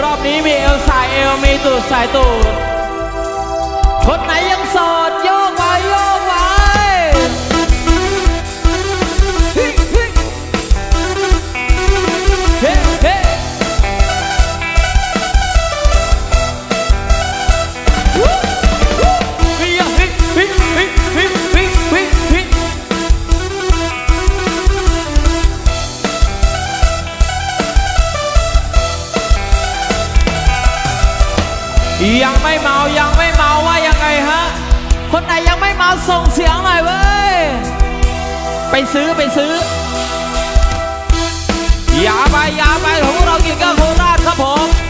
รอบนี้มีเอลสายเอลมีตูดสายตูด คนไหนยังโสด ไปซื้อไปซื้อ อย่าไปอย่าไปของเรากินก้าโคราชครับผม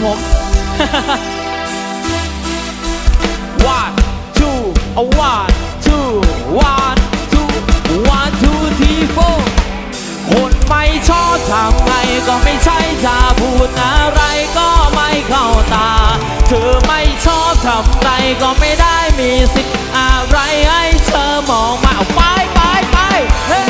ไม่ได้ครับผม one two a one two one two one two three four คนไม่ชอบทำไงก็ไม่ใช่จะพูดอะไรก็ไม่เข้าตา เธอไม่ชอบทำไรก็ไม่ได้มีสิทธิ์อะไรให้เธอมองมาเอาไปไปไปเฮ้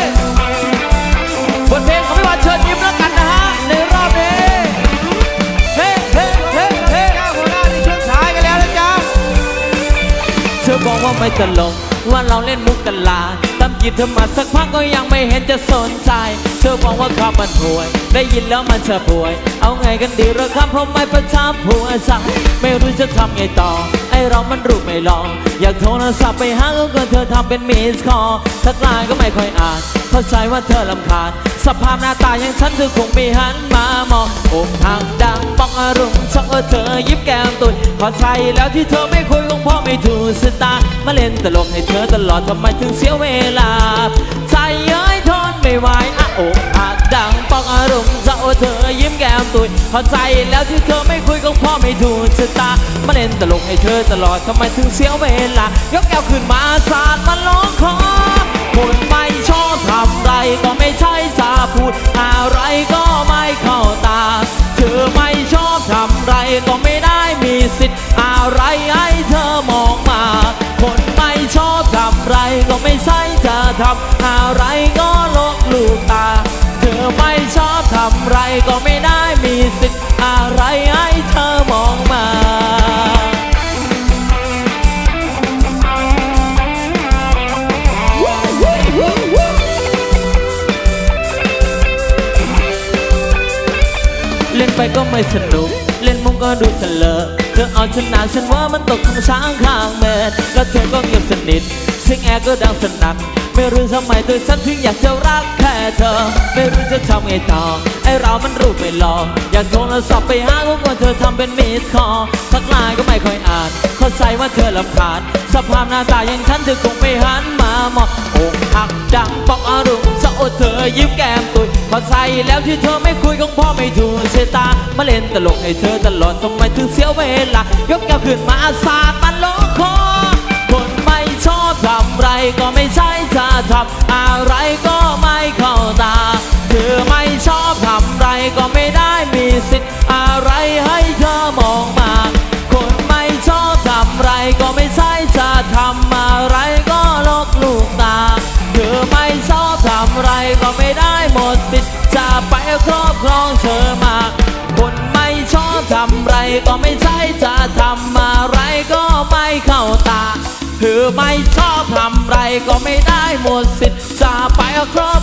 ว่าไม่ตลกว่าเราเล่นมุกตลาดตามจีบเธอมาสักพักก็ยังไม่เห็นจะสนใจ เธอบอกว่าข้ามันป่วย ได้ยินแล้วมันจะป่วย เอาไงกันดีระครับเพราะไม่ประทับหัวใจไม่รู้จะทำไงต่อ เรามันรูปไม่ลอง อยากโทรศัพท์ไปหาก็ก็เธอทำเป็นมิสคอลทักไลน์ก็ไม่ค่อยอ่าน เข้าใจว่าเธอลำคาญ สภาพหน้าตาอย่างฉันเธอคงไม่หันมามองอกหักดังปองอารมณ์ช็อกเออเธอยิ้มแก้มตุยขอใช่แล้วที่เธอไม่คุยคงเพราะไม่ถูกสตามาเล่นตลกให้เธอตลอดทำไมถึงเสียเวลา ใจเย้ยทน ไม่ไหวอะอกหักดังปองอารมณ์ช็อกเอเธอยิ้มแก้มตุยขอใจแล้วที่เธอไม่คุยคงเพราะไม่ถูกสตามาเล่นตลกให้เธอตลอดทำไมถึงเสียเวลายกแก้วขึ้นมาสาดมาร้องขอคนไม่ชอบทำไรก็ไม่ใช่จะพูดอะไรก็ไม่เข้าตา เธอไม่ชอบทำไรก็ไม่ได้มีสิทธิ์อะไรให้เธอมองมา คนไม่ชอบทำไรก็ไม่ใช่จะทำอะไรก็ล ลูกตา เธอไม่ชอบทำไรก็ไม่ได้มีสิทธิ์อะไรให้เธอมองมาเล่นไปก็ไม่สนุก เล่นมุกก็ดูเสลอเธอเอาชนะฉันว่ามันตกของช้างข้างเม็ดแล้วเธอก็เงียบสนิท สียงแอร์ก็ดังสนั่นไม่รู้ทำไมตัวฉันถึงอยากจะรักแค่เธอ ไม่รู้จะทำไงต่อไอเรามันรูปไม่หลอกอยากโทรศัพท์ไปหาก็กลัวเธอทำเป็นมิสคอทักไลน์ก็ไม่ค่อยอ่านเข้าใจว่าเธอลำคาญสภาพหน้าตาอย่างฉันเธอคงไม่หันมามองอกหักดังปอกอารมณ์สะอดเธอยิ้มแก้มตุยพอใส่แล้วที่เธอไม่คุยคงเพ่อไม่ถูกเชตามาเล่นตลกให้เธอตลอดทำไมถึงเสียเวลายกแก้วขึ้นมาสาด ทำไรก็ไม่ใช่จะทำอะไรก็ไม่เข้าตาเธอไม่ชอบทำไรก็ไม่ได้มีสิทธิ์อะไรให้เธอมองมา คนไม่ชอบทำไรก็ไม่ใช่จะทำอะไรก็ลกลูกตาเธอไม่ชอบทำไรก็ไม่ได้หมดสิทธิ์จะไปครอบครองเธอมา คนไม่ชอบทำไรก็ไม่ใช่จะทำอะไรก็ไม่เข้าตา เธอไม่ชอบทำไรก็ไม่ได้หมดสิทธิ์จะไปครอบ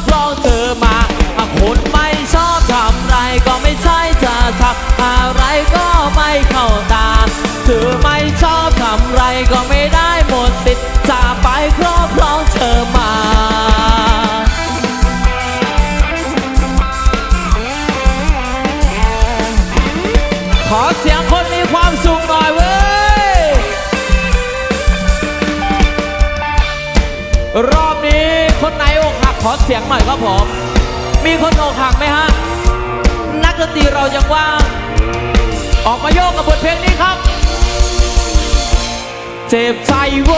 ลงนี้ครับ เจ็บใจโว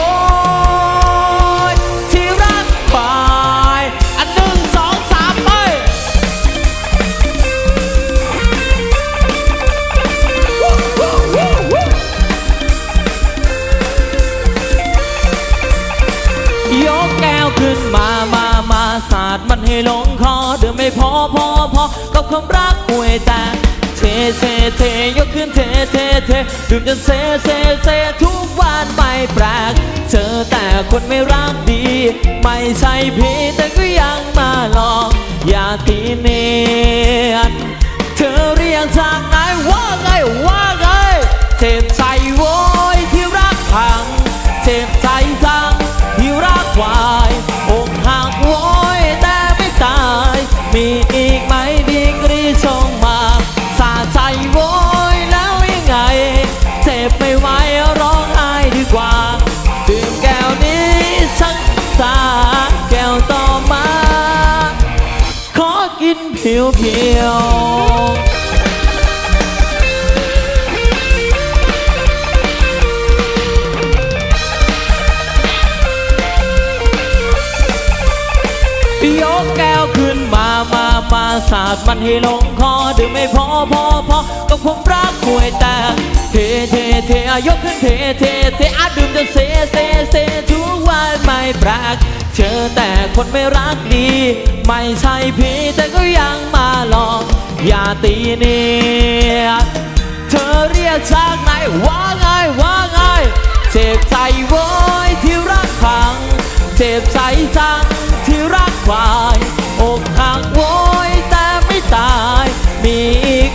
ยที่รักบายอันหนึ่งสองสามไปยกแก้วขึ้นมามามาศาสตร์มันให้ลงคอเดิมไม่พอพอพอกับความรักห่วยแต่เทเทเทยกขึ้นเทเท เทดื่มจนเซเซเซทุกวันไม่แปลกเจอแต่คนไม่รักดี ไม่ใช่พี่แต่ก็ยังมาลองอย่าตีเนียนเธอเรียกจากไหนว่าไงว่าไงเจ็บใจวอ ผิยกแก้วขึ้นมามามาสาดมันให้ลงคอดื่มไม่พอพอพอก็ผมรักหวยแต่ เทเทเทอายกขึ้นเทเทเทอาดื่มจนเซเซเซทุกวันไม่ปรากเจอแต่คนไม่รักดี ไม่ใช่พี่แต่ก็ยังมาหลอกอย่าตีเนียเธอเรียกจากไหนว่าไงว่าไงเจ็บใจโวยที่รักพังเจ็บใจจังที่รักควายอกหักโวยแต่ไม่ตายมีอีก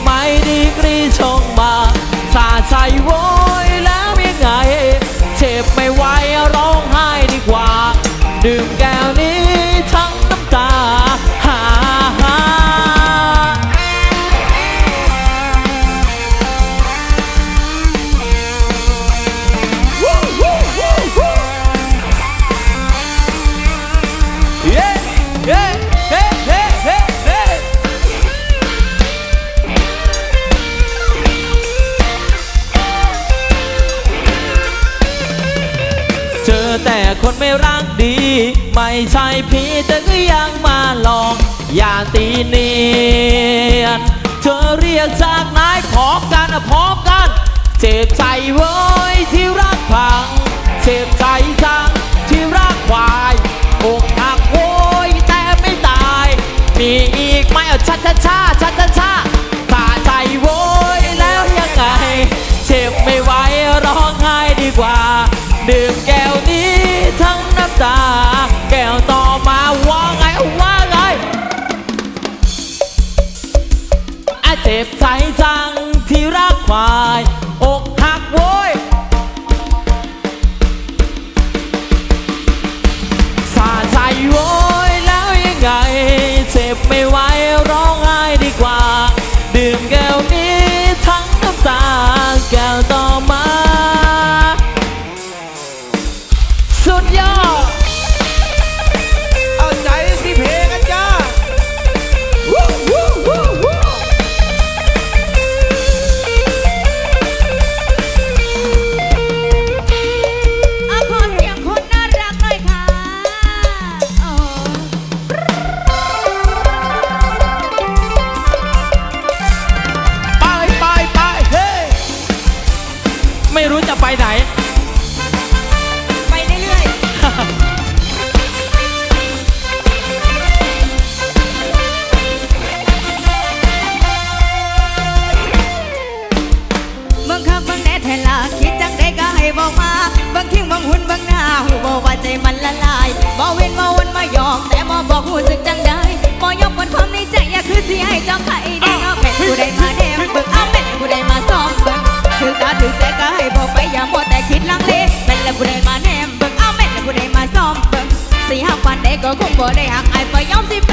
ก็คงบ่ได้หักไอ้ปล่อยยอมสิเป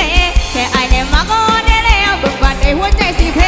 แค่ไอ้เนี่ยมาก็ได้แล้วบึกบาดไอ้หัวใจสิเพ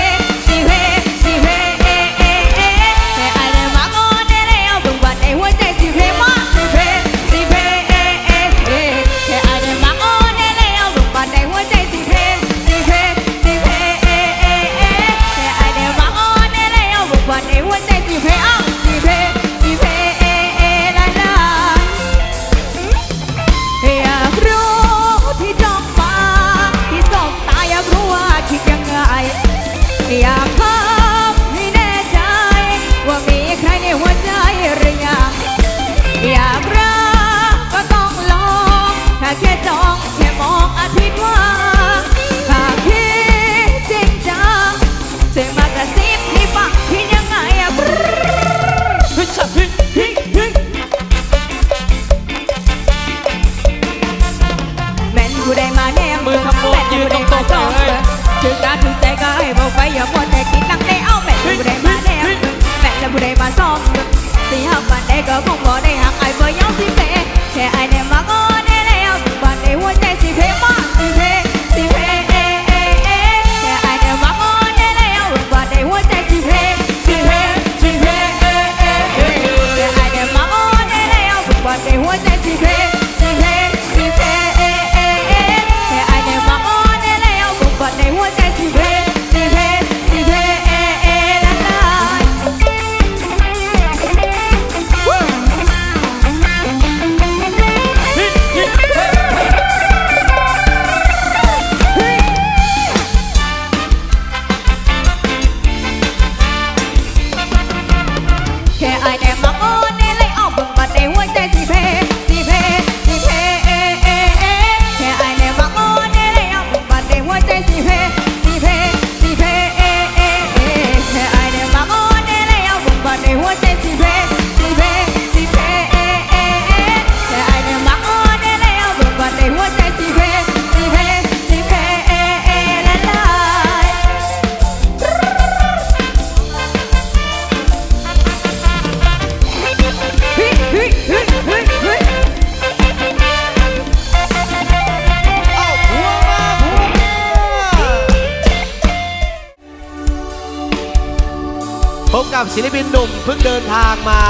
พบกับศิลปินหนุ่มเพิ่งเดินทางมา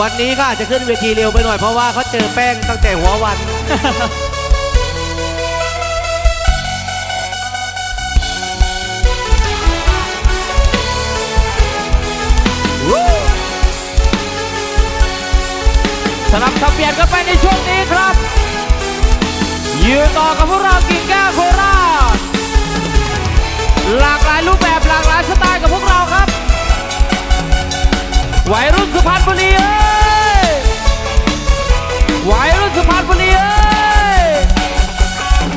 วันนี้ก็อาจจะขึ้นเวทีเร็วไปหน่อยเพราะว่าเขาเจอแป้งตั้งแต่หัววัน สลับสับเปลี่ยนกันไปในช่วงนี้ครับ ยืนต่อกับพวกเรากิ่งแก้วโคราช หลากหลายรูปแบบหลากหลายสไตล์กับพวกเราครับวัยรุ่นสุพรรณบุรีเอ้ยวัยรุ่นสุพรรณบุรีเอ้ย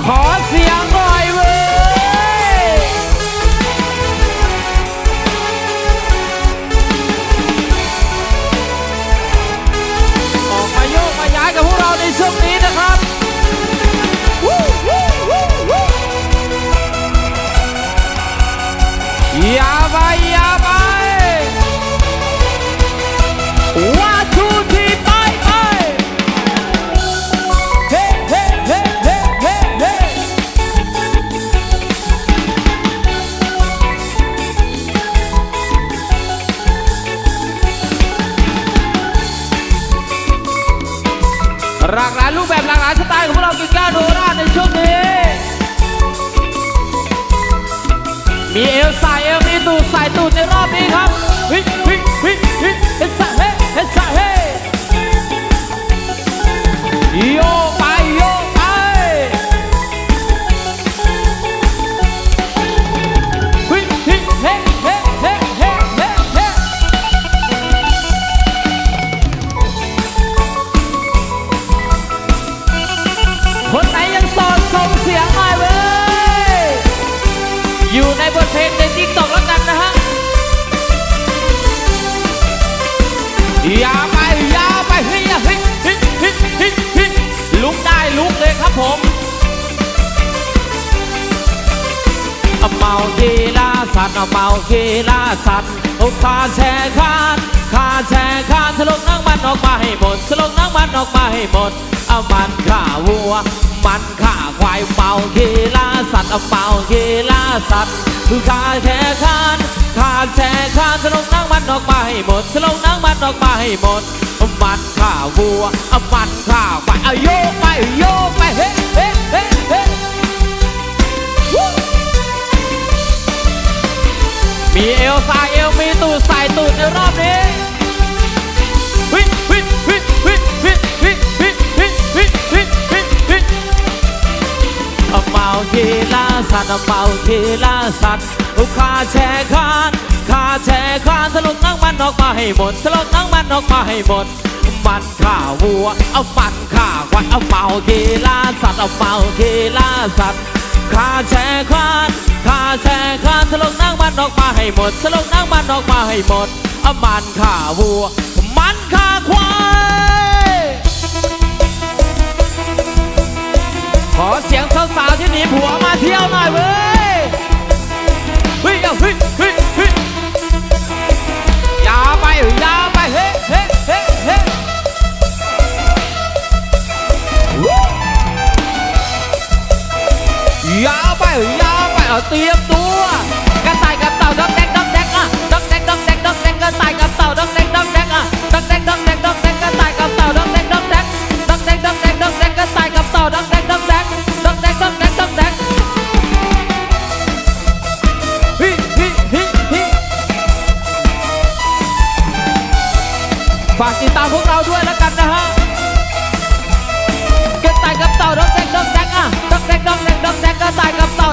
ขอเสียงหน่อย ดเอามันข่าวัว มันข่าควายเมากีฬาสัตว์เอาเมากีฬาสัตว์คือขาแช่คานขาแช่คานสลงน้ำมันออกมาให้หมดสลงน้ำมันออกมาให้หมดมันข่าวัวเอามันข่าควายเอาโยกไปโยกไปเฮ้เฮ้เฮ้เฮ้มีเอลสายเอลมีตูดใส่ตูดในรอบนี้ เอาเมาทีละสัตว์เอาเมาทีละสัตว์เอาขาแช่คานขาแช่คานสลงนั่งมันออกมาให้หมดสลงนั่งมันออกมาให้หมด มันข่าวัว เอามันข่าควายเอาเมาทีละสัตว์เอาเมาทีละสัตว์ข้าแชร์คานข้าแชร์คานสลงนั่งมันออกมาให้หมดสลงนั่งมันออกมาให้หมดเอามันข่าวัว มันข่าควายขอเสียง สาวๆที่หนีผัวมาเที่ยวหน่อยเว้ยเฮ้ยเฮ้ยเฮ้ยเฮ้ยอยาไปอยาไปเฮ้ยเฮ้เฮ้เฮ้วู้อยาไปอยาไปเอาเตรียมตัวกระต่ายกับเต่าดอกแดกดอกแดกอะดอกแดกดอกแดกดอกแดกกระต่ายกับเต่าดอกแดกดอกแดกอะดอกแดกดอก ฝากติดตามพวกเราด้วยแล้วกันนะฮะกระต่ายกับเต่าดอกแดกดอกแดกอะดอกแดกดอกแดกดอกแดกกระต่ายกับเต่า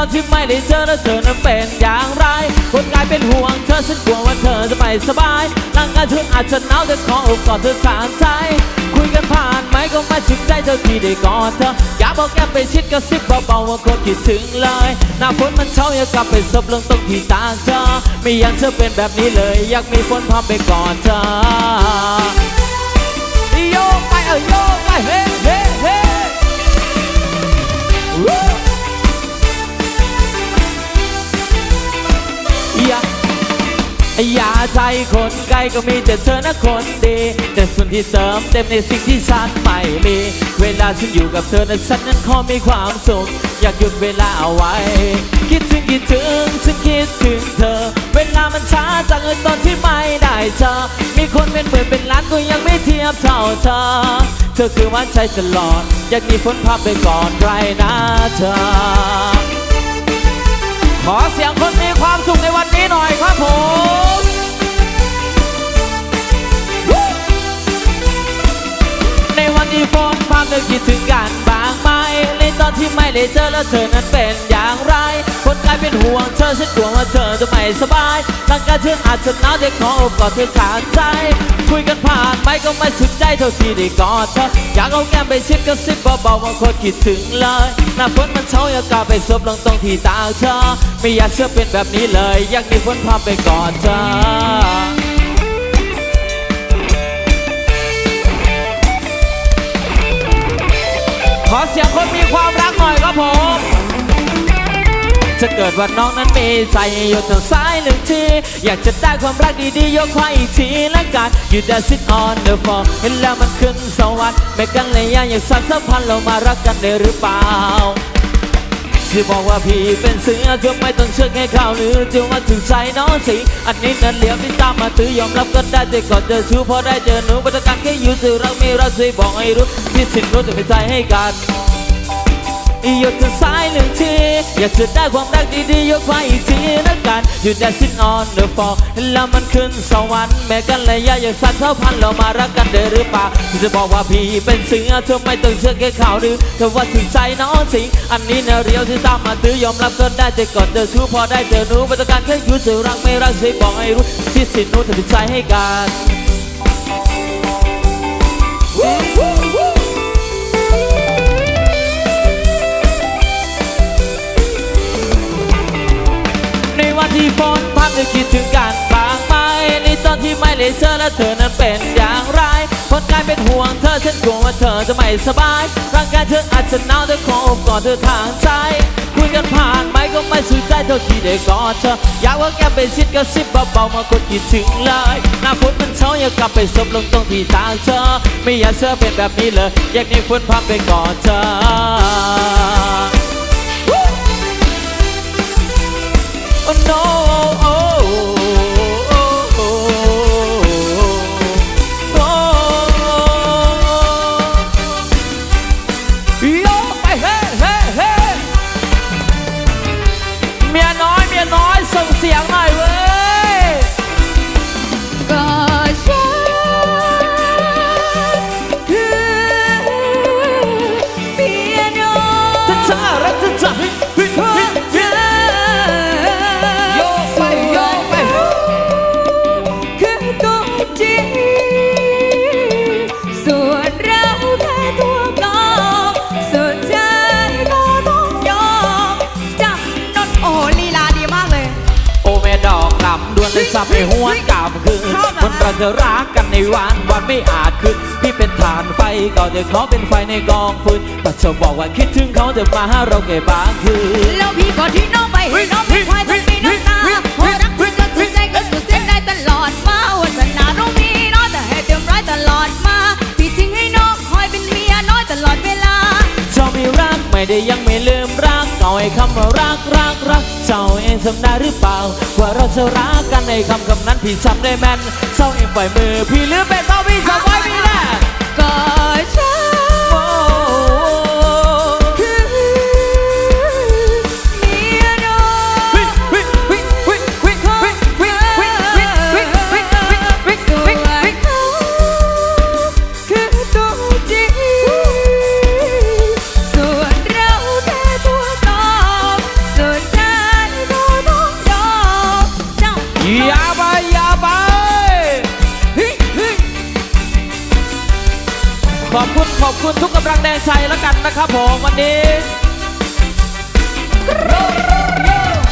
อนที่ไม่ได้เจอแล้วเธอนั้นเป็นอย่างไร คนกายเป็นห่วงเธอฉันกลัวว่าเธอจะไม่สบายร่างกายเธออาจจะหนาวแต่ขออบกอดเธอสานใจ คุยกันผ่านไหมก็ไม่สุขใจเท่าที่ได้กอดเธอ อย่าบอกแกไปชิดกระซิบเบาๆว่าคนคิดถึงเลย หน้าฝนมันเช้าอยากกลับไปซบลงตรงที่ตาเธอ ไม่อยากเธอเป็นแบบนี้เลย อยากมีฝนพร้อมไปกอดเธอโยกไปเออโยกไปเฮ้เฮ้เฮ้ อย่าใจคนไกลก็มีแต่เธอนะคนดี แต่ส่วนที่เติมเต็มในสิ่งที่ฉันไม่มี เวลาฉันอยู่กับเธอนั้นฉันนั้นขอมีความสุข อยากหยุดเวลาเอาไว้ คิดถึงคิดถึงฉันคิดถึงเธอ เวลามันช้าจังเลยตอนที่ไม่ได้เจอมีคนเป็นหมื่นเป็นล้านก็ยังไม่เทียบเท่าเธอ เธอคือวันใจตลอด อยากมีฝนพาไปก่อนใครนะเธอ อเสียงคนมีความสุขในวันนี้หน่อยครับผมในวันที่ฝนพาเธอคิดถึงกันบางไหมในตอนที่ไม่ได้เจอแล้วเธอนั้นเป็นอย่างไร คนกลายเป็นห่วงเธอฉันกลัวว่าเธอจะไม่สบายร่างกายเธออาจจะหนาวแต่ขออบกอดเธอขาดใจ คุยกันผ่านไปก็ไม่สุขใจเท่าที่ได้กอดเธออยากเอาแก้มไปชิดกระซิบเบาๆว่าคนคิดถึงเลยหน้าฝนมันเช้าอยากกลับไปซบลงตรงที่ตาเธอไม่อยากเชื่อเป็นแบบนี้เลย อยากมีฝนพาไปกอดเธอขอเสียงคนมีความรักหน่อยครับผม จะเกิดวันน้องนั้นมีใจอยู่ทางซ้ายหนึ่งที อยากจะได้ความรักดีๆยกควายอีกทีละกัน You dance it on the floor เห็นแล้วมันขึ้นสวรรค์ไม่กันเลยยังอยากสานสัมพันธ์เรามารักกันได้หรือเปล่าที่บอกว่าพี่เป็นเสือเธอไม่ต้องเชื่อแค่ข่าวหรือจะว่าถึงใจน้องสิ อันนี้นั่นเหลียวที่ตามมาตื้อยอมรับกันได้แต่ก่อนเจอชูพอได้เจอหนูประการแค่อยู่สื่อรักมีรักช่บอกให้รู้ที่สิ่งรู้จะเป็นใจให้กัน ยกเธอซ้ายหนึ่งที อยากจะได้ความรักดีๆ ยกไว้อีกทีละกันอยู่แต่สิ้นออนเดอะฟอลแล้วมันขึ้นสวรรค์แม้กันเลยอยากสั่นเท่าพันเรามารักกันเด้อหรือเปล่าจะบอกว่าพี่เป็นเสือเธอไม่ต้องเชื่อแค่ข่าวหรือเธอว่าถึงใจน้องสิงอันนี้แนวเรียวที่ตามมาตื้อยอมรับก็ได้แต่ก่อนเจอชู้พอได้เจอหนูไม่ต้องการแค่ยู่สื่อรักไม่รักช่วยบอกให้รู้ที่สิ้นนู้นทำใจให้กัน ที่ฝนพัดจะคิดถึงกันบางไหมในตอนที่ไม่ได้เจอและเธอนั้นเป็นอย่างไรคนดกายเป็นห่วงเธอฉันกลัวว่าเธอจะไม่สบาย ร่างกายเธออาจจะหนาวแต่ขออบกอดเธอทางใจคุยกันผ่านไหมก็ไม่สุดใจเท่าที่ได้กอดเธอ อยากว่าแกไปชิดกระซิบเบาๆมากดคิดถึงเลยหน้าฝนมันเช้าอยากกลับไปซบลงตรงที่ทางเธอ ไม่อยากเธอเป็นแบบนี้เลย อยากหนี่ฝนพาไปกอดเธอ Oh no วนเลยสับให้หัวกามคืนชอบเหรอคนเราจะรักกันในวันวันไม่อาจคืนพี่เป็นฐานไฟก็จะขอเป็นไฟในกองฟืนแต่เธอบอกว่าคิดถึงเขาจะมาหาเราแค่บางคืนแล้วพี่ก็ที่น้องไปให้น้องเป็นควายต้องมีน้ำตาพอรักพี่ก็สุดใจก็สุดเส้นได้ตลอดมาวันสนาต้องมีน้อยแต่ให้เต็มร้อยตลอดมาพี่ทิ้งให้น้องคอยเป็นเมียน้อยตลอดเวลาเจ้าไม่รักไม่ได้ยังไม่ลืมรัก เอาไอ้คำว่ารักรักรักเจ้าเองทำได้หรือเปล่า ว่าเราจะรักกันในคำคำนั้นพี่จำได้แม่นเจ้าเองปล่อยมือพี่หรือเป็นเจ้าพี่จำไว้พี่แน่ก็ อบคุณขอบคุณทุกกำลังแรงใจแล้วกันนะครับผมวันนี้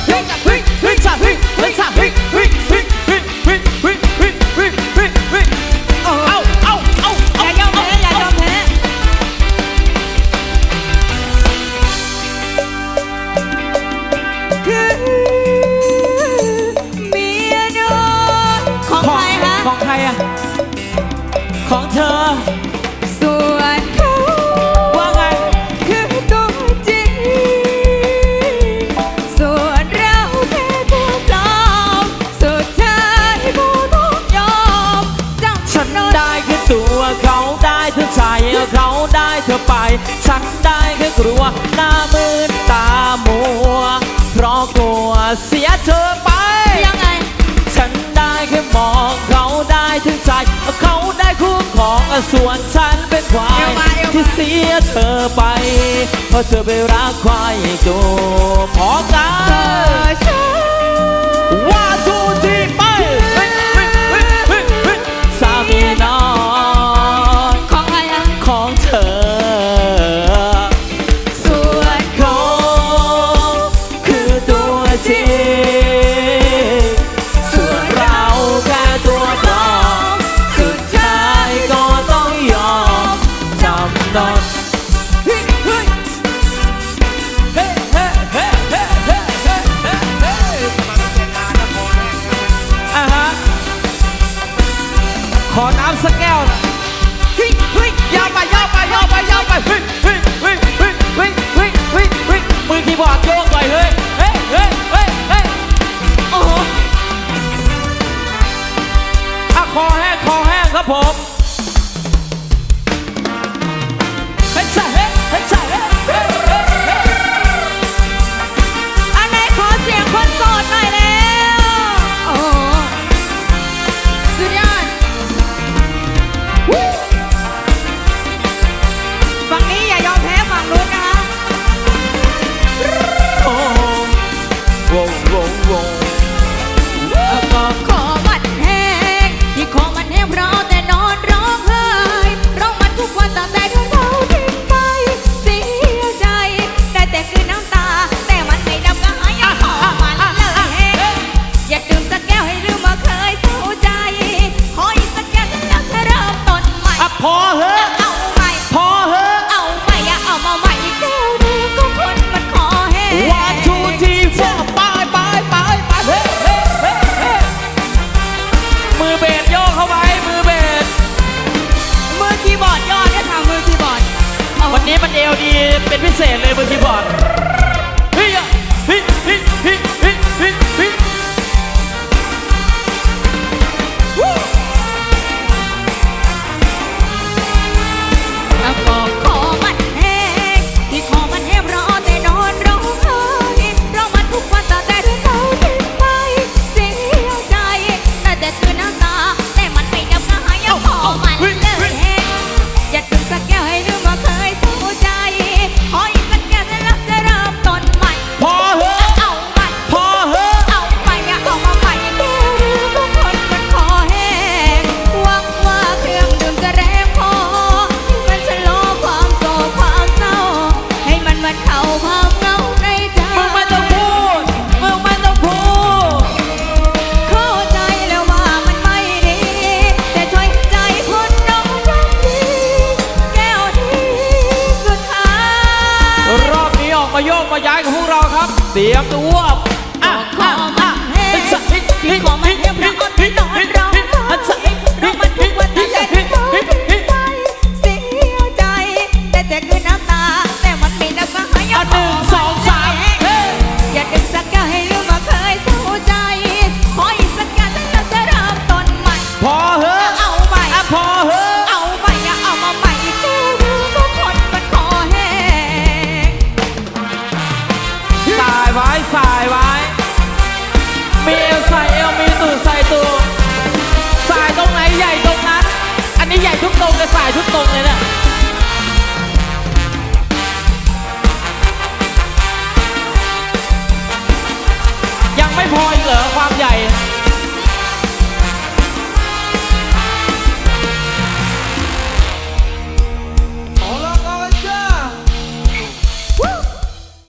เฮ้ยเฮ้ยเฮ้ยจ้าเฮ้ย ได้เธอใจเขาได้เธอไป ฉันได้แค่กลัวหน้ามืดตามัว เพราะกลัวเสียเธอไป ยังไง ฉันได้แค่มองเขาได้ถึงใจ เขาได้คู่ของส่วนฉันเป็นควาย ที่เสียเธอไป เพราะเธอไปรักควายตัวพอกัน อน้ำสักแก้วนะฮิฮิยาไปยาไปยาไปยาไปฮิฮิฮิฮิฮิฮิฮิมือที่บอดโย